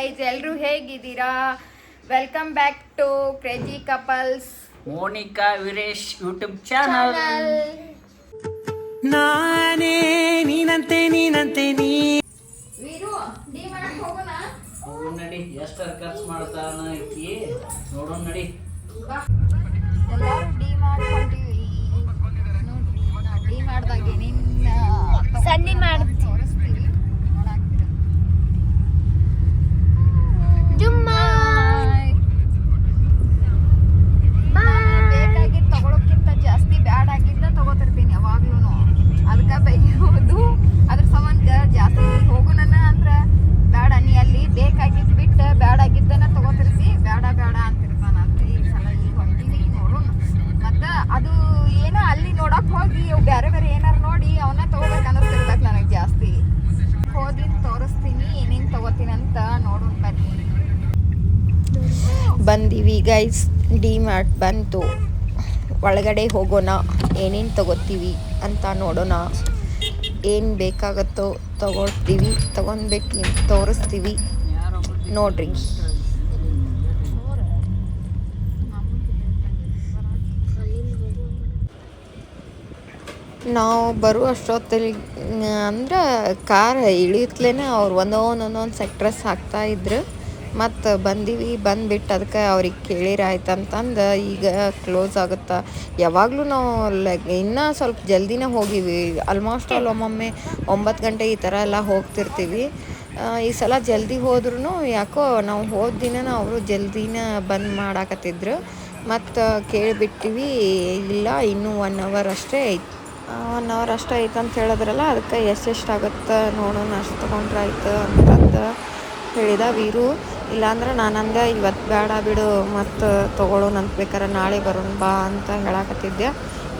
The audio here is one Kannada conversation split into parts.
ಗೈಸ್ ಎಲ್ಲರೂ ಹೇಗಿದ್ದೀರಾ? Welcome back to crazy couples Monika Viresh YouTube channel ನಾನೇ ನೀನಂತೆ ನೀನಂತೆ ನೀ ವೀರು ಡಿ ಮಾಡಕ್ ಹೋಗೋಣ ಹೋಗೋಣ ನಡಿ ಎಷ್ಟು ಖರ್ಚು ಮಾಡ್ತಾನ ಐತಿ. ನೋಡೋಣ ನಡಿ. ಎಲ್ಲರೂ ಡಿ ಮಾಡ್ಕೊಂಡಿವಿ ಡಿ ಮಾಡ್ದಾಗೆ ನಿನ್ನ ಸಂಧಿ ಮಾಡ್ತೀನಿ. ತೋರಿಸ್ತೀವಿ ನೋಡಾಕ್ತೀರ ಜುಮ್ಮಾ ಬೇಕಾಗಿದ್ದು ತಗೊಳಕ್ಕಿಂತ ಜಾಸ್ತಿ ಬ್ಯಾಡ್ ಆಗಿದ್ದ ತಗೋತಿರ್ತೀನಿ ಯಾವಾಗ್ಲೂ ಅದಕ್ಕೆ ಬೈಯೋದು ಸಂಬಂಧ ಜಾಸ್ತಿ ಹೋಗುನನ ಅಂದ್ರೆ ಬೇಡ ನೀ ಅಲ್ಲಿ ಬೇಕಾಗಿದ್ದು ಬಿಟ್ಟು ಬ್ಯಾಡ ಆಗಿದ್ದನ್ನ ತಗೋತಿರ್ತಿ. ಬೇಡ ಬೇಡ ಅಂತಿರ್ತಾನ ಅಂತ ಈ ಸಲ ಈಗ ಹೊಂಟೀವಿ ನೋಡೋಣ ಮತ್ತು ಅದು ಏನೋ ಅಲ್ಲಿ ನೋಡಕ್ ಹೋಗಿ ಅವು ಬೇರೆ ಏನಾರು ನೋಡಿ ಅವನ್ನ ತಗೋಬೇಕು ಅನ್ನಿಸ್ತಿರ್ಬೇಕು ನನಗೆ ಜಾಸ್ತಿ. ಹೋಗಿ ತೋರಿಸ್ತೀನಿ, ಏನೇನು ತಗೋತೀನಿ ಅಂತ ನೋಡೋಣ ಬನ್ನಿ. ಬಂದೀವಿ ಗೈಸ್ ಡಿ ಮಾರ್ಟ್ ಬಂತು. ಒಳಗಡೆ ಹೋಗೋಣ, ಏನೇನು ತಗೋತೀವಿ ಅಂತ ನೋಡೋಣ. ಏನು ಬೇಕಾಗುತ್ತೋ ತಗೊಳ್ತೀವಿ ತಗೊಂಡ್ಬಿಟ್ಟು ನಿಮ್ಗೆ ತೋರಿಸ್ತೀವಿ. ನೋಡ್ರಿ. ನಾವು ಬರುವ ಅಷ್ಟೊತ್ತಲ್ಲಿ, ಅಂದ್ರೆ ಕಾರ್ ಇಳಿಯುತ್ತಲೇ ಅವ್ರು ಒಂದೊಂದು ಒಂದೊಂದು ಸೆಕ್ಟ್ರಸ್ ಹಾಕ್ತಾ ಇದ್ರು. ಮತ್ತು ಬಂದೀವಿ ಬಂದುಬಿಟ್ಟು ಅದಕ್ಕೆ ಅವ್ರಿಗೆ ಕೇಳಿರ ಆಯ್ತಂತಂದು ಈಗ ಕ್ಲೋಸ್ ಆಗುತ್ತಾ. ಯಾವಾಗಲೂ ನಾವು ಲೈಕ್ ಇನ್ನೂ ಸ್ವಲ್ಪ ಜಲ್ದಿನೇ ಹೋಗಿವಿ. ಆಲ್ಮೋಸ್ಟ್ ಅಲ್ಲಿ ಒಮ್ಮೊಮ್ಮೆ ಒಂಬತ್ತು ಗಂಟೆ ಈ ಥರ ಎಲ್ಲ ಹೋಗ್ತಿರ್ತೀವಿ. ಈ ಸಲ ಜಲ್ದಿ ಹೋದ್ರೂ ಯಾಕೋ ನಾವು ಹೋದ ದಿನ ಅವರು ಜಲ್ದಿನ ಬಂದ್ ಮಾಡಾಕತ್ತಿದ್ರು. ಮತ್ತು ಕೇಳಿಬಿಟ್ಟಿವಿ, ಇಲ್ಲ ಇನ್ನೂ ಒನ್ ಅವರ್ ಅಷ್ಟೇ ಐತಿ. ಒನ್ ಅವರ್ ಅಷ್ಟೇ ಐತೆ ಅಂತ ಹೇಳಿದ್ರಲ್ಲ ಅದಕ್ಕೆ ಎಷ್ಟೆಷ್ಟು ಆಗುತ್ತೆ ನೋಡೋಣ, ಅಷ್ಟು ತೊಗೊಂಡ್ರೆ ಆಯ್ತು ಅಂತಂದು ಹೇಳಿದ ವೀರು. ಇಲ್ಲಾಂದ್ರೆ ನಾನಂದೆ ಇವತ್ತು ಬೇಡ ಬಿಡು ಮತ್ತು ತೊಗೊಳ್ಳೋ ಅಂತ ಬೇಕಾರೆ ನಾಳೆ ಬರೋಣ ಬಾ ಅಂತ ಹೇಳಕತ್ತಿದ್ದೆ.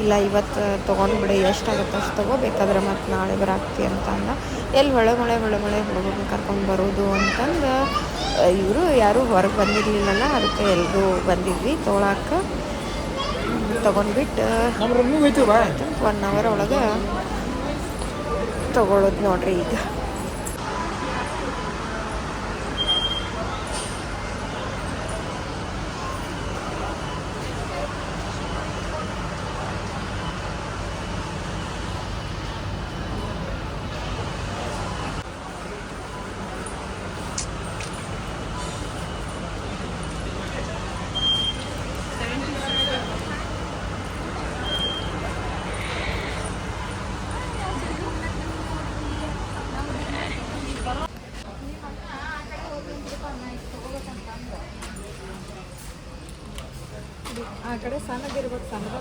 ಇಲ್ಲ ಇವತ್ತು ತೊಗೊಂಡ್ಬಿಡು ಎಷ್ಟಾಗುತ್ತೆ ಅಷ್ಟು ತಗೋ ಬೇಕಾದ್ರೆ ಮತ್ತು ನಾಳೆ ಬರಾಕ್ತಿ ಅಂತ ಅಂದ. ಎಲ್ಲಿ ಹೊಳೆ ಮಳೆ ಹೊಳೆ ಮಳೆ ಹುಡುಗರನ್ನ ಕರ್ಕೊಂಡು ಬರೋದು ಅಂತಂದು. ಇವರು ಯಾರೂ ಹೊರಗೆ ಬಂದಿರಲಿಲ್ಲಲ್ಲ ಅದಕ್ಕೆ ಎಲ್ಲರೂ ಬಂದಿದ್ವಿ ತೊಗೊಳಕ್ಕೆ ತೊಗೊಂಡ್ಬಿಟ್ಟು ಒನ್ ಅವರ್ ಒಳಗೆ ತೊಗೊಳೋದು ನೋಡ್ರಿ ಈಗ. ಕಡೆ ಸಣ್ಣದಿರ್ಬೇಕು ಸಣ್ಣದ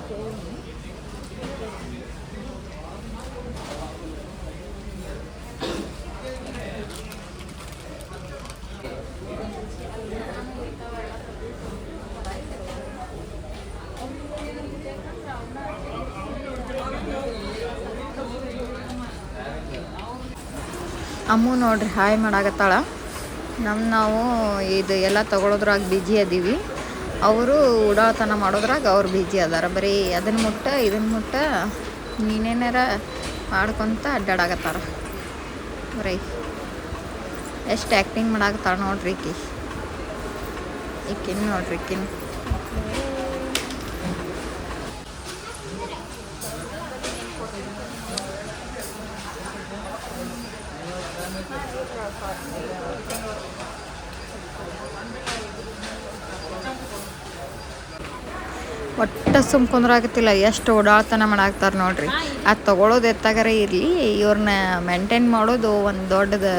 ಅಮ್ಮು ನೋಡ್ರಿ ಹಾಯ್ ಮಾಡಾಕತ್ತಾಳ. ನಮ್ಮ ನಾವು ಇದು ಎಲ್ಲ ತಗೊಳೋದ್ರಾಗ ಬಿಜಿ ಅದೀವಿ. ಅವರು ಉಡಾತನ ಮಾಡೋದ್ರಾಗ ಅವ್ರು ಬಿಜಿ ಅದಾರ. ಬರೀ ಅದನ್ನ ಮುಟ್ಟ ಇದನ್ನ ಮುಟ್ಟ ನೀನೇನಾರ ಮಾಡ್ಕೊತ ಅಡ್ಡಾಡಕತ್ತಾರ. ಬರೀ ಎಷ್ಟು ಆ್ಯಕ್ಟಿಂಗ್ ಮಾಡಾಕತ್ತಾಳ ನೋಡ್ರಿ ಈಕಿ. ಈಕಿನ್ ನೋಡ್ರಿ ಈಕಿನ. ಒಟ್ಟು ಕುಂದ್ರಾಗತಿಲ್ಲ ಎಷ್ಟು ಓಡಾಳ್ತನ ಮಾಡಾಕ್ತಾರೆ ನೋಡ್ರಿ. ಅದು ತಗೊಳೋದು ಎತ್ತಾಗರೆ ಇರಲಿ ಇವ್ರನ್ನ ಮೇಂಟೈನ್ ಮಾಡೋದು ಒಂದು ದೊಡ್ಡದ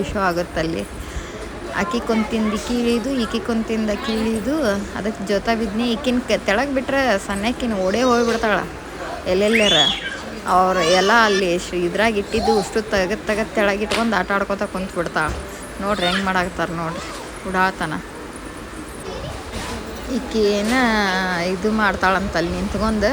ಇಶ್ಯೂ ಆಗುತ್ತಲ್ಲಿ. ಅಕ್ಕಿ ಕುಂತಿಂದ ಕೀಳಿದು, ಈಕಿ ಕುಂತಿಂದ ಕೀಳಿದು ಅದಕ್ಕೆ ಜೊತೆ ಬಿದ್ನಿ ಈಕಿನ ತೆಳಗೆ ಬಿಟ್ರೆ ಸಣ್ಣಕಿನ್ ಓಡೇ ಹೋಗ್ಬಿಡ್ತಾಳ. ಎಲ್ಲೆಲ್ಲರ ಅವ್ರು ಎಲ್ಲ ಅಲ್ಲಿ ಇದ್ರಾಗ ಇಟ್ಟಿದ್ದು ಅಷ್ಟು ತೆಗದ್ ತೆಗದ್ ತೆಳಗೆ ಇಟ್ಕೊಂಡು ಆಟ ಆಡ್ಕೊತ ಕುಂತ್ಬಿಡ್ತಾಳೆ. ನೋಡ್ರಿ ಹೆಂಗೆ ಮಾಡಾಕ್ತಾರೆ ನೋಡ್ರಿ. ಉಡಾತನ ಈಕಿ ಏನ ಇದು ಮಾಡ್ತಾಳಂತ ಅಲ್ಲಿ ನಿಂತ್ಕೊಂಡು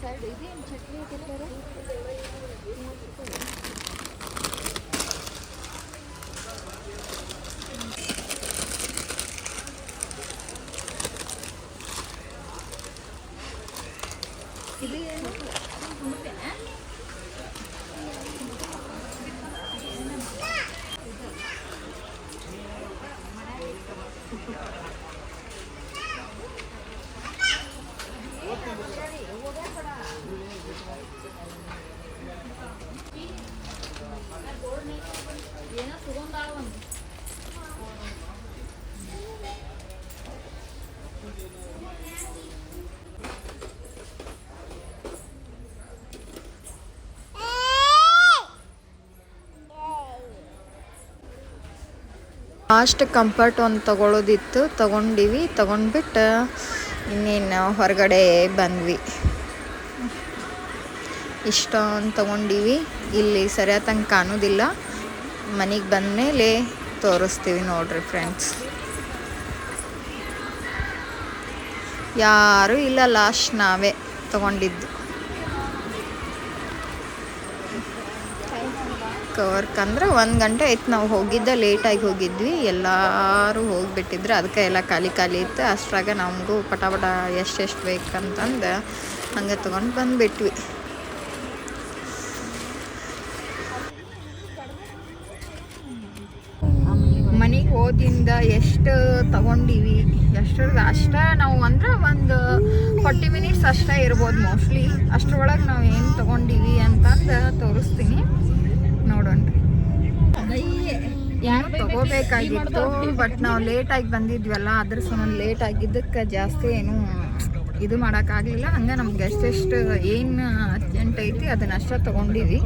సైడ్ ఇదేం చట్నీ తింటారా ఇది ಲಾಸ್ಟ್ ಕಂಫರ್ಟ್ ಒಂದು ತಗೊಳ್ಳೋದಿತ್ತು ತೊಗೊಂಡಿವಿ. ತೊಗೊಂಡ್ಬಿಟ್ಟು ಇನ್ನೇನು ಹೊರಗಡೆ ಬಂದ್ವಿ. ಇಷ್ಟೊಂದು ತೊಗೊಂಡಿವಿ. ಇಲ್ಲಿ ಸರಿಯಾದಂಗೆ ಕಾಣೋದಿಲ್ಲ. ಮನೆಗೆ ಬಂದಮೇಲೆ ತೋರಿಸ್ತೀವಿ ನೋಡ್ರಿ ಫ್ರೆಂಡ್ಸ್ ಯಾರೂ ಇಲ್ಲ ಲಾಸ್ಟ್ ನಾವೇ ತಗೊಂಡಿದ್ದು. ಕವರ್ಕ್ ಅಂದ್ರೆ ಒಂದು ಗಂಟೆ ಆಯ್ತು. ನಾವು ಹೋಗಿದ್ದೆ ಲೇಟಾಗಿ ಹೋಗಿದ್ವಿ. ಎಲ್ಲರೂ ಹೋಗಿಬಿಟ್ಟಿದ್ರು. ಅದಕ್ಕೆ ಎಲ್ಲ ಖಾಲಿ ಖಾಲಿ ಇತ್ತು. ಅಷ್ಟ್ರಾಗ ನಮಗೂ ಪಟ ಪಟ ಎಷ್ಟೆಷ್ಟು ಬೇಕಂತಂದು ಹಂಗೆ ತೊಗೊಂಡು ಬಂದುಬಿಟ್ವಿ. ಮನೆಗೆ ಹೋದಿಂದ ಎಷ್ಟು ತಗೊಂಡಿವಿ? ಎಷ್ಟು ಅಷ್ಟೇ ನಾವು ಅಂದ್ರೆ ಒಂದು ಫಾರ್ಟಿ ಮಿನಿಟ್ಸ್ ಅಷ್ಟೇ ಇರ್ಬೋದು ಮೋಸ್ಟ್ಲಿ ಅಷ್ಟರೊಳಗೆ ನಾವು ಏನು ತೊಗೊಂಡಿವಿ ಅಂತಂದು ತೋರಿಸ್ತೀನಿ. ನೋಡೋಣ್ರಿ ಯಾರು ತಗೋಬೇಕಾಗಿತ್ತು ಬಟ್ ನಾವು ಲೇಟಾಗಿ ಬಂದಿದ್ವಲ್ಲ ಅದ್ರ ಸಂಬಂಧ ಲೇಟ್ ಆಗಿದ್ದಕ್ಕೆ ಜಾಸ್ತಿ ಏನು ಇದು ಮಾಡೋಕ್ಕಾಗಲಿಲ್ಲ. ಹಂಗೆ ನಮ್ಗೆ ಎಷ್ಟೆಷ್ಟು ಏನು ಅರ್ಜೆಂಟ್ ಐತಿ ಅದನ್ನ ಅಷ್ಟೇ ತೊಗೊಂಡಿವಿ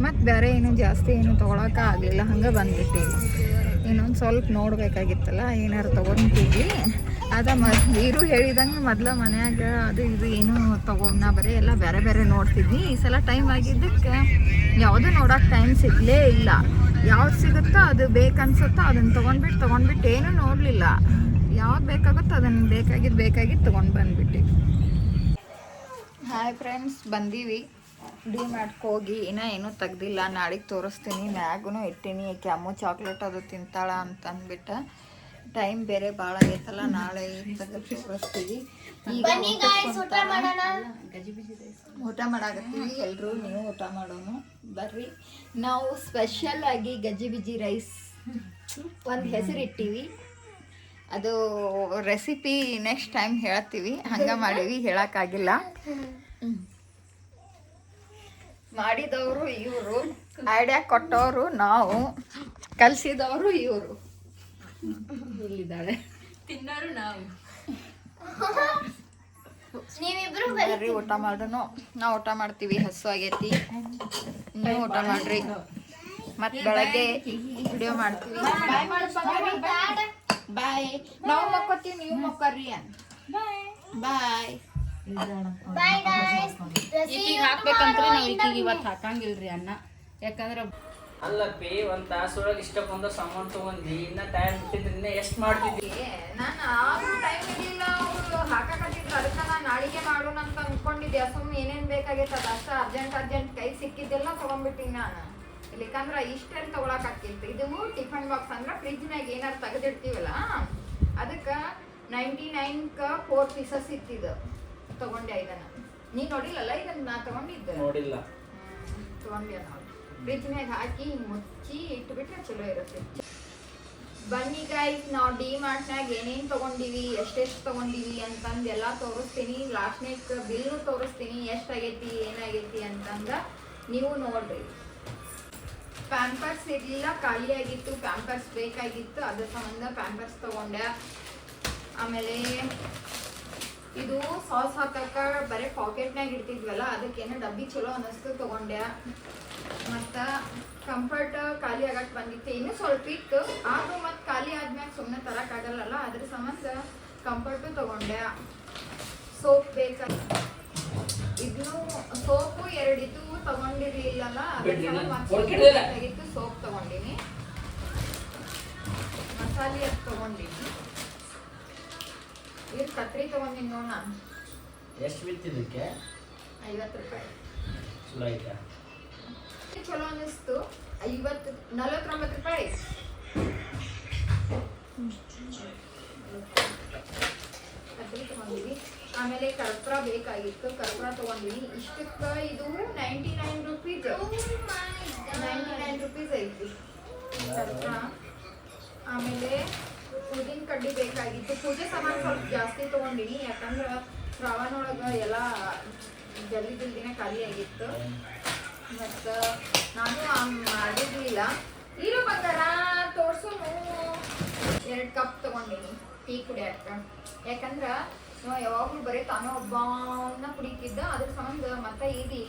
ಮತ್ತು ಬೇರೆ ಏನು ಜಾಸ್ತಿ ಏನು ತೊಗೊಳಕ್ಕೆ ಆಗಲಿಲ್ಲ ಹಂಗೆ ಬಂದ್ಬಿಟ್ಟಿವಿ ಇನ್ನೊಂದು ಸ್ವಲ್ಪ ನೋಡಬೇಕಾಗಿತ್ತಲ್ಲ ಏನಾರು ತಗೊಂತೀವಿ. ಅದ ಮ ವೀರು ಹೇಳಿದಂಗೆ ಮೊದ್ಲ ಮನ್ಯಾಗ ಅದು ಇದು ಏನು ತಗೊಂಡ್ ಬರೀ ಎಲ್ಲ ಬೇರೆ ಬೇರೆ ನೋಡ್ತಿದ್ವಿ. ಈ ಸಲ ಟೈಮ್ ಆಗಿದ್ದಕ್ಕೆ ಯಾವುದು ನೋಡೋಕೆ ಟೈಮ್ ಸಿಗಲೇ ಇಲ್ಲ. ಯಾವ್ದು ಸಿಗುತ್ತೋ ಅದು ಬೇಕನ್ಸುತ್ತೋ ಅದನ್ನು ತೊಗೊಂಡ್ಬಿಟ್ಟು ತೊಗೊಂಡ್ಬಿಟ್ಟು ಏನೂ ನೋಡಲಿಲ್ಲ. ಯಾವ್ದು ಬೇಕಾಗುತ್ತೋ ಅದನ್ನು ಬೇಕಾಗಿದ್ದು ಬೇಕಾಗಿದ್ದು ತೊಗೊಂಡು ಬಂದ್ಬಿಟ್ಟು ಹಾಯ್ ಫ್ರೆಂಡ್ಸ್ ಬಂದೀವಿ. ಡಿ ಮಾಡ್ಕ್ ಹೋಗಿ. ಇನ್ನೂ ಏನೂ ತೆಗ್ದಿಲ್ಲ. ನಾಳೆಗೆ ತೋರಿಸ್ತೀನಿ. ಮ್ಯಾಗೂ ಇಟ್ಟೀನಿ. ಅಮ್ಮ ಚಾಕ್ಲೇಟ್ ಅದು ತಿಂತಾಳ ಅಂತ ಅಂದ್ಬಿಟ್ಟು ಟೈಮ್ ಬೇರೆ ಭಾಳ ಐತಲ್ಲ ನಾಳೆ ತೆಗೆದು ತೋರಿಸ್ತೀವಿ. ಈಗ ಊಟ ಮಾಡಾಕತ್ತೀವಿ. ಎಲ್ಲರೂ ನೀವು ಊಟ ಮಾಡೋನು. ಬರ್ರಿ. ನಾವು ಸ್ಪೆಷಲ್ ಆಗಿ ಗಜ್ಜಿ ಬಿಜಿ ರೈಸ್ ಒಂದು ಹೆಸರು ಇಟ್ಟೀವಿ. ಅದು ರೆಸಿಪಿ ನೆಕ್ಸ್ಟ್ ಟೈಮ್ ಹೇಳ್ತೀವಿ. ಹಂಗೆ ಮಾಡೀವಿ. ಹೇಳೋಕ್ಕಾಗಿಲ್ಲ. ಮಾಡಿದವರು ಇವರು. ಐಡಿಯಾ ಕೊಟ್ಟವರು ನಾವು. ಕಲಿಸಿದವರು ಇವರು. ಇಲ್ಲಿದ್ದಾಳೆ. ನೀವಿಬ್ರು ಬರ್ರಿ ಊಟ ಮಾಡೋಣ ನಾವು ಊಟ ಮಾಡ್ತೀವಿ ಹಸು ಆಗೈತಿ. ನೀವು ಊಟ ಮಾಡ್ರಿ. ಮತ್ತೆ ಬೆಳಗ್ಗೆ ವಿಡಿಯೋ ಮಾಡ್ತೀವಿ. ಬಾಯ್ ನಾವು ಮಕ್ಕೋತೀವಿ ನೀವು ಮಕ್ಕೋರಿ ಬಾಯ್. ಈಕಿಗೆ ಹಾಕ್ಬೇಕಂತ ನಾವ್ ಈಕಿಗೆ ಇವತ್ತು ಹಾಕಂಗಿಲ್ರಿ ಅನ್ನ. ಯಾಕಂದ್ರೆ ಅಲ್ಲಪ್ಪಿ ಒಂದ್ ತಾಸೊಳಗೆ ಬಂದ ಸಾಮಾನು ತಗೊಂಡಿ ಇನ್ನ ಟೈಮ್ ಬಿಟ್ಟಿದ್ರೆ ಎಷ್ಟ್ ಮಾಡ್ತಿದ್ದಿ ನಾನು ಆದ್ರೂ ಟೈಮ್ ಇರಲಿಲ್ಲ ಅವ್ರು ಹಾಕಕತ್ತಿದ್ರು. ಅದಕ್ಕೆ ನಾನು ಅಡಿಗೆ ಮಾಡೋಣ ಅಂತ ಅನ್ಕೊಂಡಿದ್ದೆ. ಸುಮ್ಮನೆ ಏನೇನು ಬೇಕಾಗೈತೆ ಅದು ಅಷ್ಟು ಅರ್ಜೆಂಟ್ ಅರ್ಜೆಂಟ್ ಕೈ ಸಿಕ್ಕಿದ್ದೆಲ್ಲ ತಗೊಂಡ್ಬಿಟ್ಟಿನಿ ನಾನು. ಇಲ್ಲಿಕಂದ್ರೆ ತಗೊಳಕ್ ತೊಗೊಳಕಾಕಿತ್ತು ಇದು ಟಿಫನ್ ಬಾಕ್ಸ್ ಅಂದ್ರೆ ಫ್ರಿಜ್ನಾಗ ಏನಾರು ತೆಗೆದಿಡ್ತೀವಲ್ಲ ಅದಕ್ಕೆ ನೈಂಟಿ ನೈನ್ಕ ಫೋರ್ ಪೀಸಸ್ ಇತ್ತಿದ್ದು ತಗೊಂಡೆ ಇದನ್ನ. ನೀ ನೋಡಿಲ್ಲಲ್ಲ ಇದನ್ನ ನಾ ತಗೊಂಡಿದ್ದೆ. ನೋಡಿಲ್ಲ. ತಗೊಂಡೆ ನಾವು ಫ್ರಿಜ್ನಾಗ ಹಾಕಿ ಮುಚ್ಚಿ ಇಟ್ಬಿಟ್ರೆ ಚಲೋ ಇರುತ್ತೆ. ಬನ್ನಿ ಗೈಸ್ ನಾವು ಡಿ ಮಾರ್ಟ್ನಾಗ ಏನೇನು ತಗೊಂಡಿವಿ ಎಷ್ಟೆಷ್ಟು ತಗೊಂಡಿವಿ ಅಂತಂದು ಎಲ್ಲ ತೋರಿಸ್ತೀನಿ. ಲಾಸ್ಟ್ನೇಕ್ ಬಿಲ್ನು ತೋರಿಸ್ತೀನಿ ಎಷ್ಟಾಗೈತಿ ಏನಾಗೈತಿ ಅಂತಂದ ನೀವು ನೋಡ್ರಿ. ಪ್ಯಾಂಪರ್ಸ್ ಇರಲಿಲ್ಲ ಖಾಲಿಯಾಗಿತ್ತು ಪ್ಯಾಂಪರ್ಸ್ ಬೇಕಾಗಿತ್ತು ಅದ್ರ ಸಂಬಂಧ ಪ್ಯಾಂಪರ್ಸ್ ತಗೊಂಡೆ. ಆಮೇಲೆ ಇದು ಸಾಸ್ ಹಾಕಕ್ಕ ಬರೀ ಪಾಕೆಟ್ನಾಗ ಇಡ್ತಿದ್ವಲ್ಲ ಅದಕ್ಕೇನೋ ಡಬ್ಬಿ ಚಲೋ ಅನ್ನಿಸ್ತು ತಗೊಂಡೆ ಮತ್ತು ಕಂಫರ್ಟ್ ಖಾಲಿ ಆಗಕ್ಕೆ ಬಂದಿತ್ತು. ಇನ್ನೂ ಸ್ವಲ್ಪ ಇತ್ತು. ಆದರೂ ಮತ್ತು ಖಾಲಿ ಆದ್ಮ್ಯಾಗ ಸುಮ್ಮನೆ ತರೋಕ್ಕಾಗಲ್ಲಲ್ಲ ಅದ್ರ ಸಂಬಂಧ ಕಂಫರ್ಟು ತಗೊಂಡೆ ಸೋಪ್ ಬೇಕ? ಇದನ್ನು ಸೋಪು ಎರಡಿತ್ತು ತಗೊಂಡಿರ್ಲಿಲ್ಲಲ್ಲ ಅದ್ರ ಫೋನ್ ಸೋಪ್ ತಗೊಂಡಿನಿ. ಮಸಾಲೆ ಅದು ತಗೊಂಡಿನಿ. ಇದು ಕತ್ರಿ ತಗೊಂಡಿನಿ ನೋಡ್ ಎಷ್ಟು ಬಿತ್ತಿದ್ದಕ್ಕೆ? ಐವತ್ತು ರೂಪಾಯಿ. ಚಲೋ ಆಯ್ತಾ ಚಲೋ ಅನ್ನಿಸ್ತು. ಐವತ್ತು ನಲವತ್ತೊಂಬತ್ತು ರೂಪಾಯಿ. ಕತ್ರಿ ತಗೊಂಡಿವಿ. ಆಮೇಲೆ ಕರ್ಪೂರ ಬೇಕಾಗಿತ್ತು. ಕರ್ಪೂರ ತಗೊಂಡಿವಿ. ಇಷ್ಟಕ್ಕೆ ಇದು ninety nine rupees ninety nine rupees ಐತಿ. ಕರ್ಪೂರ. ಆಮೇಲೆ ಪೂಜಿನ ಕಡ್ಡಿ ಬೇಕಾಗಿತ್ತು. ಪೂಜೆ ಸಾಮಾನು ಸ್ವಲ್ಪ ಜಾಸ್ತಿ ತಗೊಂಡಿನಿ, ಯಾಕಂದ್ರೆ ರವಾನೊಳಗೆ ಎಲ್ಲ ಜಲ್ದಿ ಜಲ್ದಿನೇ ಖಾಲಿ ಆಗಿತ್ತು. ಮತ್ತು ನಾನು ಮಾಡಿರಲಿಲ್ಲ. ಇರೋ ಬಂಗಾರ, ತೋರ್ಸೋನು. ಎರಡು ಕಪ್ ತಗೊಂಡಿನಿ, ಟೀ ಕುಡಿಯಕ್ಕ ಯಾಕಂದ್ರೆ ಯಾವಾಗಲೂ ಬರೀ ತಾನು ಒಬ್ಬನ ಕುಡಿತಿದ್ದ, ಅದ್ರ ಸಂಬಂಧ ಮತ್ತೆ ಇದು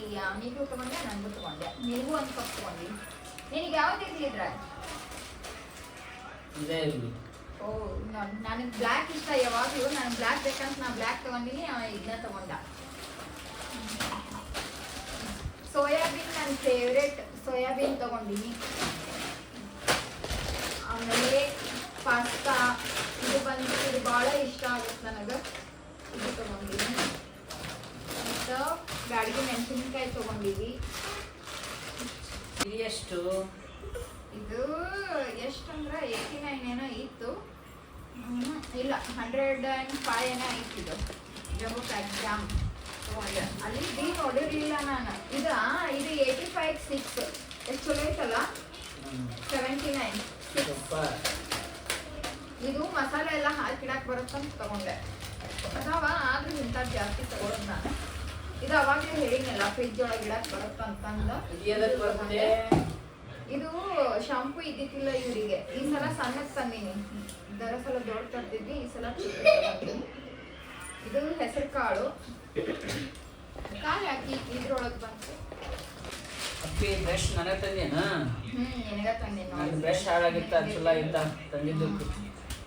ನೀಗೂ ತಗೊಂಡೆ ನನಗೂ ತಗೊಂಡೆ. ನಿನಗೂ ಒಂದು ಕಪ್ ತಗೊಂಡಿ ನಿನಗೆ ಯಾವ್ದು ಇದ್ರೆ? ಇದೇ ಇರಲಿ. ಓ ನನಗೆ ಬ್ಲ್ಯಾಕ್ ಇಷ್ಟ, ಯಾವಾಗಲೂ ನಾನು ಬ್ಲ್ಯಾಕ್ ಬೇಕಂತ ನಾನು ಬ್ಲ್ಯಾಕ್ ತಗೊಂಡಿನಿ ಇದನ್ನ ತಗೊಂಡ. ಸೋಯಾಬೀನ್ ನನ್ನ ಫೇವ್ರೆಟ್ ಸೋಯಾಬೀನ್ ತಗೊಂಡಿನಿ. ಆಮೇಲೆ ಪಾಸ್ತಾ ಇದು ಬಂದು ಇದು ಭಾಳ ಇಷ್ಟ ಆಗುತ್ತೆ ನನಗೆ. ಇದು ತಗೊಂಡಿನಿ. ಮತ್ತು ಬ್ಯಾಡಿಗೆ ಮೆಣಸಿನ್ಕಾಯಿ ತಗೊಂಡಿವಿ ಎಷ್ಟು ಇದು ಎಷ್ಟಂದ್ರೆ ಏಯ್ಟಿ ನೈನ್ ಏನೋ ಇತ್ತು. ಇಲ್ಲ ಹಂಡ್ರೆಡ್ ಆ್ಯಂಡ್ ಫೈವ್ ಏನೋ ಇತ್ತು ಇದು. ಜಮ್ಮು ಎಕ್ಸಾಮ್ ಅಲ್ಲಿ ಬಿ ನೋಡಿರಲಿಲ್ಲ ನಾನು. ಇದು ಇದು ಏಯ್ಟಿ ಫೈವ್ ಸಿಕ್ಸ್ ಎಷ್ಟು ಚಲೋ ಐತಲ್ಲ? ಸೆವೆಂಟಿ ನೈನ್ ಇದು ಮಸಾಲೆ ಎಲ್ಲ ಹಾಕಿಡಕ್ಕೆ ಬರುತ್ತಂತ ತಗೊಂಡೆ. ಅಥವಾ ಆದ್ರೂ ಇಂಥ ಜಾಸ್ತಿ ತಗೊಳ್ಳೋದು ನಾನು. ಇದು ಅವಾಗ ಹೇಳಿದ್ನಲ್ಲ ಫ್ರಿಜ್ ಒಳಗೆ ಇಡಕ್ಕೆ ಬರುತ್ತಂತಂದು ಇದು ಶಾಂಪು ಇದ್ದಿತ್ತಿಲ್ಲ ಇವರಿಗೆ. ಈ ಸಲ ಸಣ್ಣಕ್ಕೆ ತಂದೀನಿ. ದರ ಸಲ ದೊಡ್ಡ ತರ್ತಿದ್ವಿ ಈ ಸಲ ಇದು ಹೆಸರು ಕಾಳು. ಕಾಳು ಹಾಕಿ ಇದ್ರೊಳಗೆ ಬಂತು? ಅಪ್ಪಿ ಬ್ರಷ್ ನನಗೆ ತಂದೇನ ಹ್ಞೂ ನಿನಗ ತಂದೀನಿ ನನ್ನ ಬ್ರಷ್ ಹಾಳಾಗಿತ್ತ ಚಲೋ ಆಯ್ತಾ ತಂದಿದ್ದು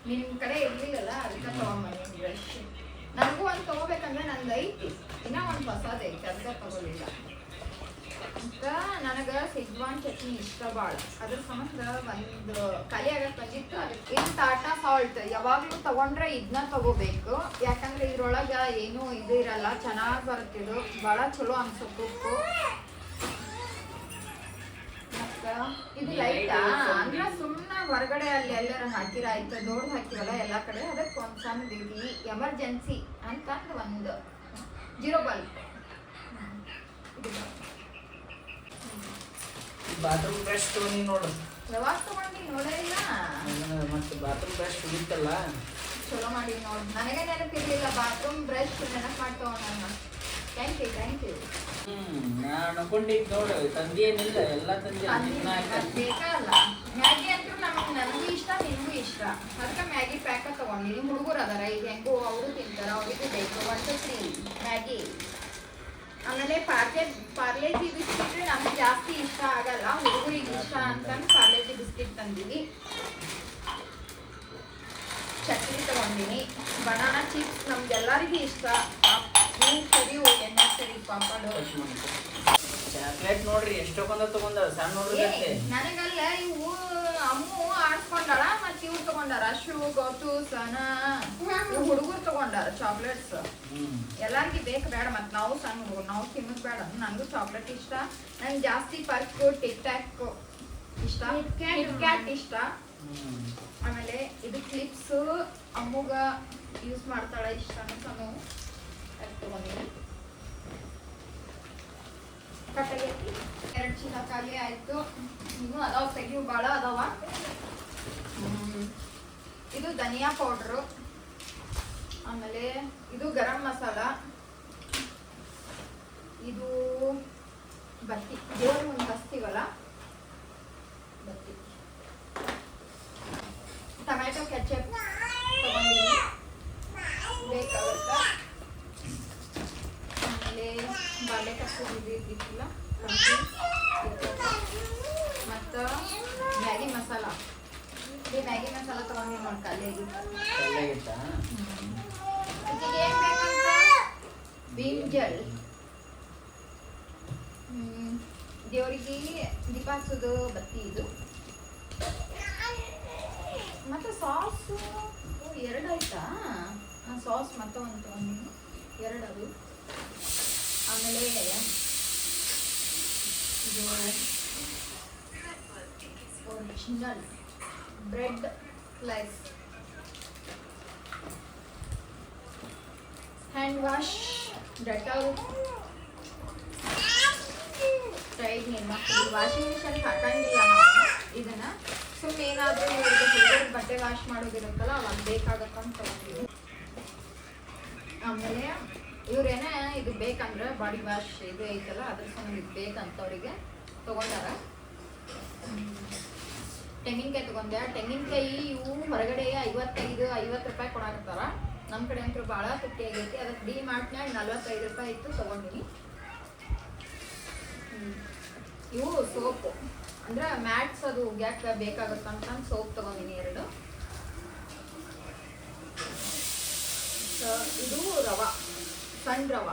ನಿಮ್ಮ ಕಡೆ ಇರಲಿಲ್ಲಲ್ಲ ಅದಕ್ಕೆ ತೊಗೊಂಬಂದಿ ಬ್ರಷ್. ನನಗೂ ಒಂದು ತಗೋಬೇಕಂದ್ರೆ ನಂದು ಐತಿ ಇನ್ನ ಒಂದು ಹೊಸದು ಐತಿ ಅದಕ್ಕೆ ತಗೋಲಿಲ್ಲ ಮತ್ತು ನನಗೆ ಸಿಜ್ವಾನ್ ಚಟ್ನಿ ಇಷ್ಟ ಭಾಳ ಅದ್ರ ಸಂಬಂಧ ಒಂದು ಖಾಲಿ ಆಗಕ್ಕೆ ಬಂದಿತ್ತು. ಅದಕ್ಕೆ ಇದು ಟಾಟಾ ಸಾಲ್ಟ್ ಯಾವಾಗಲೂ ತಗೊಂಡ್ರೆ ಇದನ್ನ ತಗೋಬೇಕು. ಯಾಕಂದ್ರೆ ಇದ್ರೊಳಗೆ ಏನೂ ಇದು ಇರಲ್ಲ. ಚೆನ್ನಾಗಿ ಬರುತ್ತಿದು ಭಾಳ ಚಲೋ ಅನ್ಸುತ್ತೆ ಉಪ್ಪು. ಮತ್ತ ಇದು ಲೈಟಾ ಅಂದ್ರೆ ಸುಮ್ಮನೆ ಹೊರಗಡೆ ಅಲ್ಲಿ ಎಲ್ಲರ ಹಾಕಿರ ಆಯ್ತು. ದೊಡ್ಡ ಹಾಕಿರಲ್ಲ ಎಲ್ಲ ಕಡೆ. ಅದಕ್ಕೆ ಒಂದು ಸಣ್ಣದು ಬಿಡಿ ಎಮರ್ಜೆನ್ಸಿ ಅಂತಂದು ಒಂದು. ಜೀರೋ ಬಲ್ಬ್ ಬಾತ್ರೂಮ್ ಬ್ರಷ್ ತೊಗೊಂಡಿ ನೋಡು. ಯಾವಾಗ ತಗೊಂಡು ನೋಡೇ ಇಲ್ಲ ಮತ್ತೆ ಬಾತ್ರೂಮ್ ಬ್ರಷ್ ಉಳಿತಲ್ಲ ಚಲೋ ಮಾಡಿ ನೋಡಿ. ನನಗೆ ನೆನಪಿರಲಿಲ್ಲ ಬಾತ್ರೂಮ್ ಬ್ರಷ್ ನೆನಪು ಮಾಡ್ತಾವ ನನ್ನ thank you thank you hmm ನಾನು ಅನ್ಕೊಂಡಿದ್ ನೋಡು ತಂದೇನಿಲ್ಲ ಎಲ್ಲ ತಂದೆ ಬೇಕಲ್ಲ ಮ್ಯಾಗಿ ಅಂತೂ ನಮಗೆ ನನಗೂ ಇಷ್ಟ ನಿಮಗೂ ಇಷ್ಟ. ಅದಕ್ಕೆ ಮ್ಯಾಗಿ ಪ್ಯಾಕ ನಿಮ್ಮ ಹುಡುಗರು ಅದಾರ ಈಗ ಹೆಂಗೋ ಅವರು ತಿಂತಾರ ಅವರಿಗೂ ಬೇಕು ಒಂದು ಫ್ರೀ ಮ್ಯಾಗಿ ಆಮೇಲೆ ಪಾರ್ಲೆ ಪಾರ್ಲೇಜಿ ಬಿಸ್ಕಿಟ್ ನಮ್ಗೆ ಜಾಸ್ತಿ ಇಷ್ಟ ಆಗಲ್ಲ. ಹುಡುಗರಿಗೆ ಇಷ್ಟ ಅಂತಂದು ಪಾರ್ಲೇಜಿ ಬಿಸ್ಕಿಟ್ ತಂದೀವಿ ಚಟ್ನಿ ತಗೊಂಡಿನಿ. ಬನಾನಾ ಚಿಪ್ಸ್ ನಮ್ಗೆಲ್ಲರಿಗೂ ಇಷ್ಟ. ನೀವು ಸರಿ ಎಣ್ಣೆ ಸರಿ ಪಾಪಡು. ಚಾಕ್ಲೇಟ್ ನೋಡ್ರಿ ಎಷ್ಟೊಂದ ತಗೊಂಡ ಸಣ್ಣ ನನಗಲ್ಲ ಇವು ಅಮ್ಮು ಆಡ್ಸ್ಕೊಂಡಾಳ ಮತ್ತೆ ಇವ್ರು ತಗೊಂಡಾರ. ಶೂ ಗೌತು ಸನ. ಹುಡುಗರು ತಗೊಂಡಾರ ಚಾಕ್ಲೇಟ್ಸ್ ಎಲ್ಲಾರ್ಗಿ ಬೇಕು ಬೇಡ. ಮತ್ತೆ ನಾವು ಸಣ್ಣ ಹುಡುಗರು ನಾವು ತಿನ್ನೋದು ಬೇಡ. ನನಗೂ ಚಾಕ್ಲೇಟ್ ಇಷ್ಟ. ನಂಗೆ ಜಾಸ್ತಿ ಪರ್ಕ್ ಟಿಕ್ ಟ್ಯಾಕ್ ಇಷ್ಟ. ಕ್ಯಾಟ್ ಇಷ್ಟ. ಆಮೇಲೆ ಇದು ಕ್ಲಿಪ್ಸ್ ಅಮ್ಮಗ ಯೂಸ್ ಮಾಡ್ತಾಳ ಇಷ್ಟ ಅಂತ ಅದ್ ಕಟ್ಟಾಗೈತಿ ಎರಡು ಚೀಲ ಖಾಲಿ ಆಯ್ತು. ಇನ್ನೂ ಅದಾವ ತೆಗಿವು ಭಾಳ ಅದಾವ. ಇದು ಧನಿಯಾ ಪೌಡ್ರು ಆಮೇಲೆ ಇದು ಗರಂ ಮಸಾಲ. ಇದು ಬತ್ತಿ ದೇವ್ರ ಮುಂದೆ ಹಚ್ತೀವಲ್ಲ ಬಾಳೆ ಕಸೂರಿ ಇದು ಇದ್ದಿತ್ತಿಲ್ಲ ಮತ್ತು ಮ್ಯಾಗಿ ಮಸಾಲ ಈ ಮ್ಯಾಗಿ ಮಸಾಲ ತೊಗೊಂಡು ನೋಡಿ ಖಾಲಿಯಾಗಿ ಚೆನ್ನಾಗಿತ್ತಾ ಇದಕ್ಕೆ ಏನು ಬೇಕಂತ ಭೀಮ್ ಜಲ್ ಹ್ಮ್, ದೇವರಿಗೆ ದೀಪ ಹಚ್ಚೋದು ಬತ್ತಿ ಇದು ಮತ್ತು ಸಾಸು ಎರಡು ಆಯ್ತಾ ಸಾಸ್ ಮತ್ತೆ ಒಂದು ತೊಗೊಂಡಿನಿ ಎರಡು ಅದು ಇದು original bread slice hand wash Dettol Tide ಹೆಣ್ಮಕ್ಳು ವಾಷಿಂಗ್ ಮಿಷನ್ ಹಾಕಂಗಿಲ್ಲ ಇದನ್ನು ಸುಮ್ಮನೆ ಏನಾದರೂ ಬಟ್ಟೆ ವಾಶ್ ಮಾಡೋದಿರುತ್ತಲ್ಲ, ಅವಾಗ ಬೇಕಾಗತ್ತಂತ ಆಮೇಲೆ ಇವ್ರೇನೇ ಇದು ಬೇಕಂದ್ರೆ ಬಾಡಿ ವಾಶ್ ಇದು ಐತಲ್ಲ, ಅದ್ರ ಸಂಬಂಧ ಇದು ಬೇಕಂತವ್ರಿಗೆ ತಗೊಂಡಾರ. ತೆಂಗಿನಕಾಯಿ ತಗೊಂಡೆ. ತೆಂಗಿನಕಾಯಿ ಇವು ಹೊರಗಡೆ ಐವತ್ತೈದು, ಐವತ್ತು ರೂಪಾಯಿ ಕೊಡಾಕತ್ತಾರ. ನಮ್ಮ ಕಡೆ ಅಂತೂ ಭಾಳ ತುಟ್ಟಿ ಆಗೈತಿ. ಅದಕ್ಕೆ ಡಿ ಮಾರ್ಟ್ನ್ಯಾಗ ನಲ್ವತ್ತೈದು ರೂಪಾಯಿ ಇತ್ತು ತಗೊಂಡಿನಿ. ಇವು ಸೋಪು. ಅಂದ್ರೆ ಮ್ಯಾಟ್ಸ್ ಅದು ಉಗ್ಯಾಕ ಬೇಕಾಗುತ್ತಂತ ಸೋಪ್ ತಗೊಂಡಿನಿ ಎರಡು. ಇದು ರವಾ. ಸಣ್ಣ ರವ.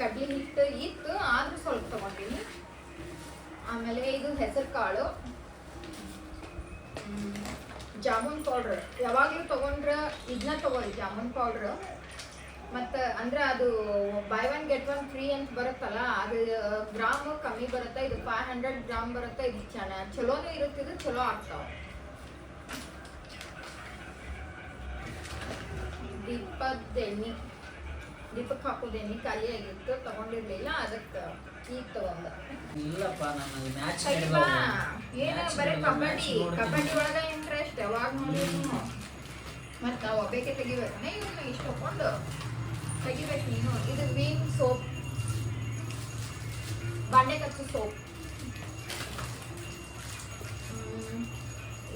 ಕಡ್ಲಿ ಹಿಟ್ಟು ಇತ್ತು, ಆದ್ರೂ ಸ್ವಲ್ಪ ತಗೊಂಡಿನಿ. ಆಮೇಲೆ ಇದು ಹೆಸರು ಕಾಳು. ಜಾಮೂನ್ ಪೌಡ್ರ್ ಯಾವಾಗಲೂ ತಗೊಂಡ್ರೆ ಇದನ್ನ ತಗೊಳ್ಳಿ, ಜಾಮೂನ್ ಪೌಡ್ರ್ ಮತ್ತು ಅಂದ್ರೆ ಅದು buy one get one free ಅಂತ ಬರುತ್ತಲ್ಲ, ಅದು ಗ್ರಾಮ್ ಕಮ್ಮಿ ಬರುತ್ತೆ, ಇದು ಫೈವ್ ಹಂಡ್ರೆಡ್ ಗ್ರಾಮ್ ಬರುತ್ತೆ, ಇದು ಚೆನ್ನ ಚಲೋನೂ ಇದು ಚಲೋ ಆಗ್ತಾವ. ದೀಪದ ಎಣ್ಣೆ ದೀಪಕ್ಕೆ ಹಾಕೋದು ಎಣ್ಣೆ ಖಾಲಿ ಆಗಿತ್ತು ತಗೊಂಡಿರ್ಲಿಲ್ಲ ಅದಕ್ಕೆ ಈಗ ತಗೊಂಡ. ಇಲ್ಲಪ್ಪ ನಾನು ಮ್ಯಾಚ್ ಏನು ಏನ ಬರೀ ಕಬಡ್ಡಿ ಕಬಡ್ಡಿ ಒಳಗ ಇಂಟ್ರೆಸ್ಟ್ ಯಾವಾಗ ನೋಡಿದ್ರು ಮತ್ತೆ ನಾವು ಒಬ್ಬಕ್ಕೆ ತೆಗಿಬೇಕನ್ನ ಇವನ್ನ ಇಷ್ಟು ತಗೊಂಡು ತೆಗಿಬೇಕು ನೀನು. ಇದು ವಿಮ್ ಸೋಪ್ ಬಾಂಡೆ ಕಚ್ಚು ಸೋಪ್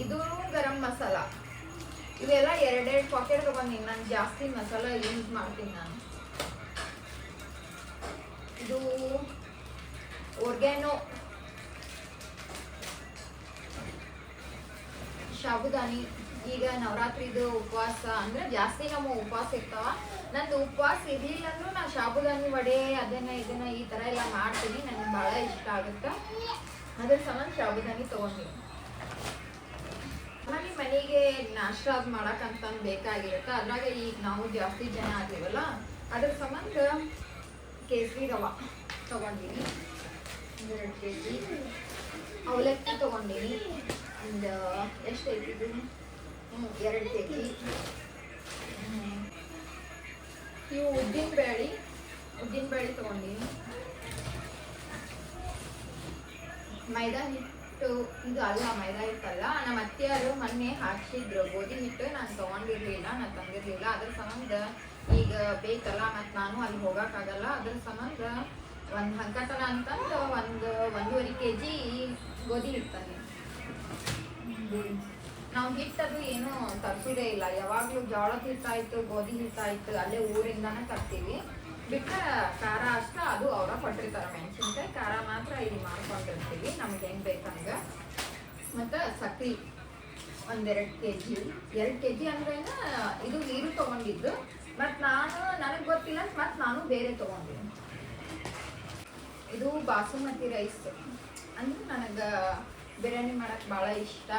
ಇದು ಗರಂ ಮಸಾಲ. ಇವೆಲ್ಲ ಎರಡೆರಡು ಪಾಕೆಟ್ ತಗೊಂಡಿನಿ. ನಾನು ಜಾಸ್ತಿ ಮಸಾಲ ಯೂಸ್ ಮಾಡ್ತೀನಿ ನಾನು. ಇದು ಒರ್ಗ್ಯಾನೋ ಸಾಬುದಾನಿ ಈಗ ನವರಾತ್ರಿದು ಉಪವಾಸ ಅಂದ್ರೆ ಜಾಸ್ತಿ ನಮ್ಮ ಉಪವಾಸ ಇರ್ತಾವ. ನಂದು ಉಪವಾಸ ಇರ್ಲಿಲ್ಲ ಅಂದ್ರೂ ನಾ ಶಾಬುದಾನಿ ವಡೆ, ಅದನ್ನ, ಇದನ್ನ ಈ ತರ ಎಲ್ಲ ಮಾಡ್ತೀನಿ. ನನಗೆ ಬಹಳ ಇಷ್ಟ ಆಗುತ್ತೆ. ಅದ್ರ ಸಂಬಂಧ ಸಾಬುದಾನಿ ಆಮೇಲೆ ಮನೆಗೆ ನಾಷ್ಟ ಅದು ಮಾಡಕ್ಕಂತ ಬೇಕಾಗಿರುತ್ತೆ. ಅದ್ರಾಗ ಈಗ ನಾವು ಜಾಸ್ತಿ ಜನ ಆಗಿವಲ್ಲ ಅದ್ರ ಸಂಬಂಧ ಕೇಸರಿ ರವ ತಗೊಂಡಿನಿ. ಎರಡು ಕೆ ಜಿ ಅವಲಕ್ಕಿ ತಗೊಂಡಿನಿ. ಒಂದು ಎಷ್ಟು ಐತಿ ಇದು? ಹ್ಞೂ ಎರಡು ಕೆ ಜಿ ಇವು ಉದ್ದಿನ ಬೇಳೆ ಉದ್ದಿನ ಬೇಳೆ ತಗೊಂಡಿನಿ. ಮೈದಾ ಹಿಟ್ಟು. ಇದು ಅಲ್ಲ ಮೈದಾ ಹಿಟ್ಟಲ್ಲ ನಮ್ಮ ಅತ್ತೆಯವರು ಮೊನ್ನೆ ಹಾಕ್ಸಿದ್ರು. ಗೋಧಿ ಹಿಟ್ಟು ನಾನು ತೊಗೊಂಡಿರ್ಲಿಲ್ಲ, ನಾನು ತಂದಿರಲಿಲ್ಲ. ಅದ್ರ ಸಂಬಂಧ ಈಗ ಬೇಕಲ್ಲ ಮತ್ತು ನಾನು ಅಲ್ಲಿ ಹೋಗೋಕ್ಕಾಗಲ್ಲ ಅದ್ರ ಸಂಬಂಧ ಒಂದು ಹಂಕಟನ ಅಂತಂದು ಒಂದು ಒಂದೂವರೆ ಕೆ ಜಿ ಗೋಧಿ ಹಿಟ್ಟು ನಾವು ನಾವು ಹಿಟ್ಟದು ಏನು ತರಿಸೋದೇ ಇಲ್ಲ. ಯಾವಾಗಲೂ ಜೋಳದ ಹಿಟ್ಟಾಯಿತು, ಗೋಧಿ ಹಿಟ್ಟಾಯಿತು. ಅಲ್ಲೇ ಊರಿಂದನೇ ತರ್ತೀವಿ. ಬಿಟ್ಟ ಖಾರ ಅಷ್ಟ, ಅದು ಅವರ ಕೊಟ್ಟಿರ್ತಾರೆ ಮೆಣಸಿನ್ಕಾಯಿ. ಖಾರ ಮಾತ್ರ ಇಲ್ಲಿ ಮಾಡ್ಕೊಂಡಿರ್ತೀವಿ ನಮ್ಗೆ ಹೆಂಗ್ ಬೇಕಂಗ ಮತ್ತು ಸಕ್ರಿ ಒಂದೆರಡು ಕೆ ಜಿ ಎರಡು ಕೆ ಜಿ ಅಂದ್ರೆ ಇದು ನೀರು ತೊಗೊಂಡಿದ್ದು. ಮತ್ತು ನಾನು, ನನಗೆ ಗೊತ್ತಿಲ್ಲ ಮತ್ತು ನಾನು ಬೇರೆ ತೊಗೊಂಡಿನಿ. ಇದು ಬಾಸುಮತಿ ರೈಸ್ ಅಂದ್ರೆ ನನಗೆ ಬಿರಿಯಾನಿ ಮಾಡಕ್ಕೆ ಭಾಳ ಇಷ್ಟ.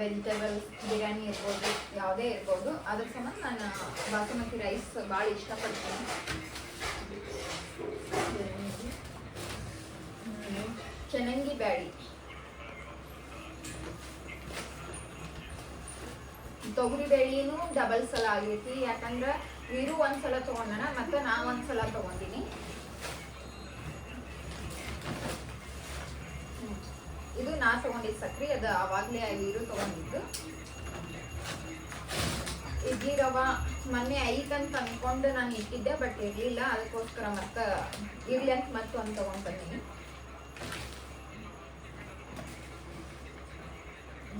ವೆಜಿಟೇಬಲ್ ಬಿರಿಯಾನಿ ಇರ್ಬೋದು, ಯಾವುದೇ ಇರ್ಬೋದು. ಅದ್ರ ಸಂಬಂಧ ನಾನು ಬಾಸುಮತಿ ರೈಸ್ ಭಾಳ ಇಷ್ಟಪಡ್ತೀನಿ. ಚೆನ್ನಾಗಿ ಬ್ಯಾಳಿ ತೊಗರಿ ಬೇಳೆನೂ ಡಬಲ್ ಸಲ ಆಗೈತಿ. ಯಾಕಂದ್ರೆ ವೀರು ಒಂದ್ಸಲ ತಗೊಂಡನ, ಮತ್ತೆ ನಾ ಒಂದ್ಸಲ ತಗೊಂಡಿನಿ. ಇದು ನಾ ತೊಗೊಂಡಿದ್ದು ಸಕ್ರಿ, ಅದು ಅವಾಗಲೇ ನೀರು ತಗೊಂಡಿದ್ದು. ಇಡ್ಲಿ ರವ ಮೊನ್ನೆ ಐತಂತ ಅಂದ್ಕೊಂಡು ನಾನು ಇಟ್ಟಿದ್ದೆ ಬಟ್ ಇರಲಿಲ್ಲ. ಅದಕ್ಕೋಸ್ಕರ ಮತ್ತೆ ಇರಲಿ ಅಂತ ಮತ್ತೆ ಒಂದು ತಗೊಂಡ್ ಬಂದೀನಿ.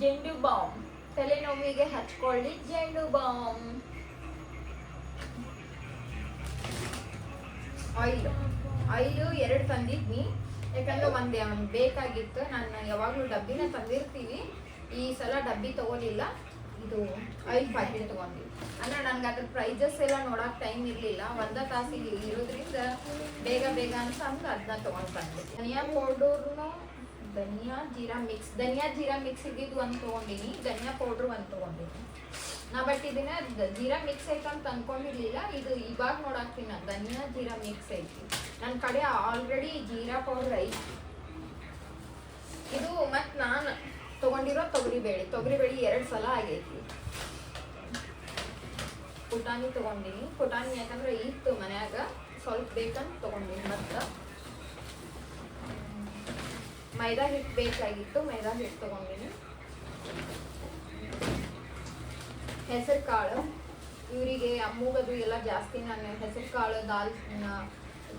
ಜೆಂಡು ಬಾಂಬ್ ತಲೆನೋವಿಗೆ ಹಚ್ಕೊಳ್ಳಿ ಜೆಂಡು ಬಾಂಬ್ ಆಯಿಲ್. ಆಯಿಲು ಎರಡು ತಂದಿದ್ನಿ. ಯಾಕಂದ್ರೆ ಒಂದೇ ಒಂದು ಬೇಕಾಗಿತ್ತು. ನಾನು ಯಾವಾಗಲೂ ಡಬ್ಬಿನ ತಂದಿರ್ತೀವಿ. ಈ ಸಲ ಡಬ್ಬಿ ತಗೋಲಿಲ್ಲ ಇದು ಐದು ಪ್ಯಾಕೆಟ್ ತೊಗೊಂಡ್ವಿ ಅಂದ್ರೆ ನನಗೆ ಅದ್ರ ಪ್ರೈಸಸ್ ಎಲ್ಲ ನೋಡೋಕೆ ಟೈಮ್ ಇರಲಿಲ್ಲ. ಒಂದ ತಾಸಿಗೆ ಇರೋದ್ರಿಂದ ಬೇಗ ಬೇಗ ಅಂತ ಅಂದ್ರೆ ಅದನ್ನ ತೊಗೊಂಡು ಬಂದೆ. ಧನಿಯಾ ಪೌಡರ್ನು, ಧನಿಯಾ ಜೀರಾ ಮಿಕ್ಸ್ ಧನಿಯಾ ಜೀರಾ ಮಿಕ್ಸ್ ಇದ್ದಿದ್ದು ಒಂದು ತೊಗೊಂಡಿನಿ. ಧನಿಯಾ ಪೌಡ್ರ್ ಒಂದು ತೊಗೊಂಡಿನಿ. ನಾ ಬಟ್ ಇದನ್ನ ಜೀರಾ ಮಿಕ್ಸ್ ಐತೆ ಅಂತ ಅನ್ಕೊಂಡಿರ್ಲಿಲ್ಲ. ಇದು ಇವಾಗ ನೋಡಾಕ್ತೀನಿ ನಾನು ಧನಿಯಾ ಜೀರಾ ಮಿಕ್ಸ್ ಐತಿ. ನನ್ನ ಕಡೆ ಆಲ್ರೆಡಿ ಜೀರಾ ಪೌಡರ್ ಐತಿ. ಇದು ಮತ್ತು ನಾನು ತೊಗೊಂಡಿರೋ ತೊಗರಿಬೇಳೆ. ತೊಗರಿಬೇಳೆ ಎರಡು ಸಲ ಆಗೈತಿ. ಪುಟಾಣಿ ತೊಗೊಂಡಿನಿ. ಪುಟಾಣಿ ಯಾಕಂದ್ರೆ ಇತ್ತು ಮನ್ಯಾಗ. ಸ್ವಲ್ಪ ಬೇಕಂತ ತೊಗೊಂಡಿನಿ ಮತ್ತು. ಮೈದಾ ಹಿಟ್ಟು ಬೇಕಾಗಿತ್ತು, ಮೈದಾ ಹಿಟ್ಟು ತೊಗೊಂಡಿನಿ. ಹೆಸರು ಕಾಳು ಇವರಿಗೆ ಅಮ್ಮಗದು ಎಲ್ಲ ಜಾಸ್ತಿ ನಾನು ಹೆಸರು ಕಾಳು ದಾಲ್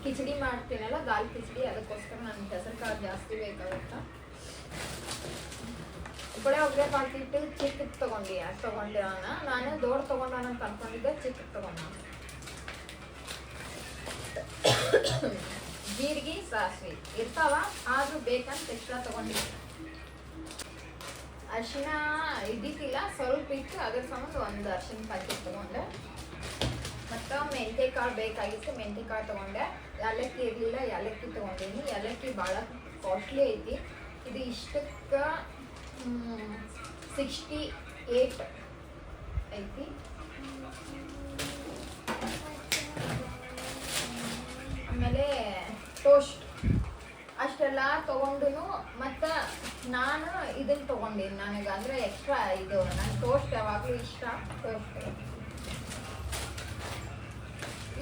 ಕಿಚಡಿ ಮಾಡ್ತೀನಲ್ಲ, ದಾಲ್ ಕಿಚಡಿ ಅದಕ್ಕೋಸ್ಕರ ನನಗೆ ಹೆಸರು ಕಾಳು ಜಾಸ್ತಿ ಬೇಕಾಗುತ್ತೆ. ಒಬ್ಬರೇ ಪಾಕಿಟ್ಟು ಚಿಕ್ಕಕ್ಕೆ ತೊಗೊಂಡು ಯಾಕೆ ತೊಗೊಂಡಿರೋಣ ನಾನು ದೊಡ್ಡ ತೊಗೊಂಡೋಣ ಅಂತ ಅನ್ಕೊಂಡಿದ್ದೆ, ಚಿಕ್ಕದು ತೊಗೊಂಡ ಜೀರಿಗೆ, ಸಾಸಿವೆ. ಇರ್ತಾವ, ಆದ್ರೂ ಬೇಕಂತ ಎಕ್ಸ್ಟ್ರಾ ತೊಗೊಂಡಿದ್ದೆ. ಅರಿಶಿನ ಇದ್ದಿತ್ತಿಲ್ಲ ಸ್ವಲ್ಪ ಇತ್ತು, ಅದ್ರ ಸಂಬಂಧ ಒಂದು ಅರ್ಶಿನ ಪಾಕಿಟ್ ತೊಗೊಂಡೆ. ಮತ್ತು ಮೆಂತೆ ಕಾಳು ಬೇಕಾಗಿತ್ತು ಮೆಂತೆ ಕಾಳು ತೊಗೊಂಡೆ. ಏಲಕ್ಕಿ ಇರಲಿಲ್ಲ ಏಲಕ್ಕಿ ತೊಗೊಂಡೀನಿ. ಏಲಕ್ಕಿ ಭಾಳ ಕಾಸ್ಟ್ಲಿ ಐತಿ. ಇದು ಇಷ್ಟಕ್ಕೆ ಸಿಕ್ಸ್ಟಿ ಏಟ್ ಐತಿ ಆಮೇಲೆ ಟೋಸ್ಟ್ ಅಷ್ಟೆಲ್ಲ ತೊಗೊಂಡು ಮತ್ತು ನಾನು ಇದನ್ನು ತೊಗೊಂಡಿನಿ. ನನಗೆ ಅಂದರೆ ಎಕ್ಸ್ಟ್ರಾ ಇದು ನನ್ನ ಟೋಸ್ಟ್ ಯಾವಾಗಲೂ ಇಷ್ಟ. ಟೋಸ್ಟ್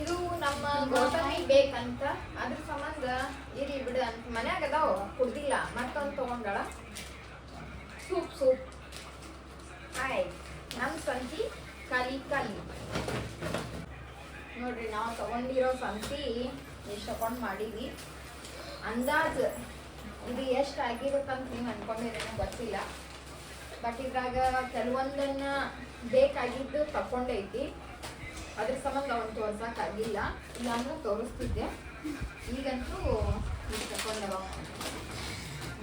ಇದು ನಮ್ಮ ಗೋಟನಿ ಬೇಕಂತ. ಅದ್ರ ಸಂಬಂಧ ಇರಿ ಬಿಡು ಅಂತ ಮನ್ಯಾಗ ಅದಾವ, ಕುಡ್ದಿಲ್ಲ. ಮತ್ತೊಂದು ತೊಗೊಂಡಳ? ಸೂಪ್ ಸೂಪ್ ಆಯ್ತು ನಮ್ಮ ಸಂತಿ ಕಲಿ ಕಲಿ. ನೋಡ್ರಿ, ನಾವು ತಗೊಂಡಿರೋ ಸಂತಿ ಎಷ್ಟು ತಗೊಂಡು ಮಾಡೀವಿ ಅಂದಾಜು ಇದು ಎಷ್ಟು ಆಗಿರುತ್ತಂತ ನೀವು ಅನ್ಕೊಂಡಿರೇನೋ ಗೊತ್ತಿಲ್ಲ. ಬಟ್ ಇದ್ರಾಗ ಕೆಲವೊಂದನ್ನ ಬೇಕಾಗಿದ್ದು ತಕೊಂಡೈತಿ ಅದ್ರ ಸಂಬಂಧ ಅವನು ತೋರ್ಸೋಕ್ಕಾಗಿಲ್ಲ. ಇಲ್ಲಾಂದ್ರೆ ತೋರಿಸ್ತಿದ್ದೆ. ಈಗಂತೂ ಇದು ತಕೊಂಡವ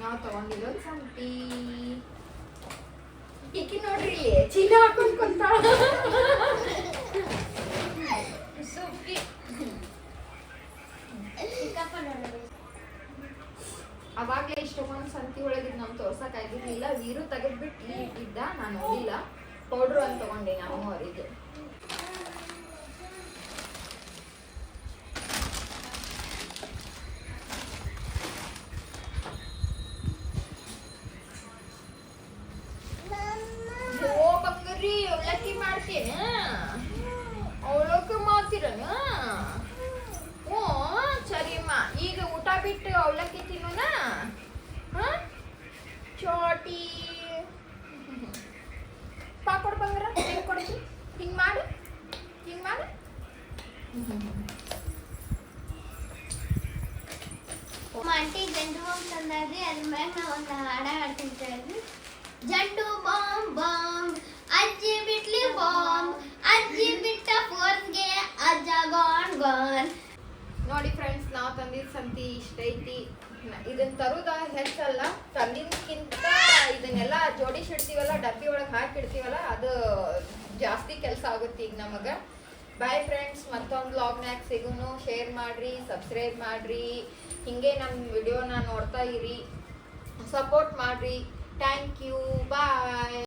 ನಾವು ತಗೊಂಡಿರೋದು ಸಂತಿ. ಈಕಿ ನೋಡ್ರಿ ಚೀಲ ಹಾಕೊಂಡ್ ಕುಂತಾಳ. ಅವಾಗಲೇ ಇಷ್ಟೊಂದು ಸಂತಿ ಒಳಗೆ ನಮ್ ತೋರ್ಸಕ್ ಆಗಿರ್ಲಿಲ್ಲ. ವೀರು ತೆಗೆದ್ಬಿಟ್ಟು ಇಟ್ಟಿದ್ದ ನಾನು ನೋಡಿಲ್ಲ. ಪೌಡ್ರು ಅಂತ ತಗೊಂಡೆ ನಾವು ಅವರಿಗೆ ಓ ಬಂಗಾರಿ ಅವಲಕ್ಕಿ ಮಾಡ್ತೇನ ಅವಲಕ್ಕಿ ಮಾಡ್ತೀರನ ಓ ಸರಿಮ್ಮ ಈಗ ಊಟ ಬಿಟ್ಟು ಅವಲಕ್ಕಿ ತಿನ್ನೋಣ ಹಾ ಚೋಟಿ ಪಾಕೊಡ್ ಬಂಗಾರ ಹೆಂಗ್ ಕೊಡ್ತಿ? ಹಿಂಗ್ ಮಾಡು ಹಿಂಗ್ ಮಾಡು. ಆಂಟಿ ಜಂಡು ಬಾಂಬ್ ತಂದಾದ್ರಿ ಅದ್ರ ಮೇಲೆ ನಾವು ಒಂದು ಹಾಡ ಹಾಡ್ತಿರ್ತಾ ಇದ್ವಿ ಜಂಡು ಬಾಂಬ್ ಬಾಂಬ್ ಅಜ್ಜಿ ಬಿಟ್ಲಿ ಬಾಂಬ್ ಅಜ್ಜಿ ಬಿಟ್ಟ ಫೋನ್ಗೆ ಅಜ್ಜ ಗಾನ್. ಗಾನ್ ನೋಡಿ ಫ್ರೆಂಡ್ಸ್ ನಾವು ತಂದಿದ್ದ ಸಂತಿ ಇಷ್ಟ ಐತಿ ನ- ಇದನ್ನ ತರುದ ಹೆಚ್ಚಲ್ಲ ತಂದಿನ್ಕಿಂತ ಇದನ್ನೆಲ್ಲ ಜೋಡಿಸಿಡ್ತೀವಲ್ಲ ಡಬ್ಬಿ ಒಳಗೆ ಹಾಕಿಡ್ತೀವಲ್ಲ ಅದು ಜಾಸ್ತಿ ಕೆಲಸ ಆಗುತ್ತೆ ಈಗ ನಮಗೆ. ಬಾಯ್ ಫ್ರೆಂಡ್ಸ್ ಮತ್ತೊಂದು ವ್ಲಾಗ್ನಾಗ ಸಿಗುನು. ಶೇರ್ ಮಾಡ್ರಿ ಸಬ್ಸ್ಕ್ರೈಬ್ ಮಾಡ್ರಿ. ಹಿಂಗೆ ನಮ್ಮ ವಿಡಿಯೋನ ನೋಡ್ತಾ ಇರಿ. ಸಪೋರ್ಟ್ ಮಾಡ್ರಿ. Thank you bye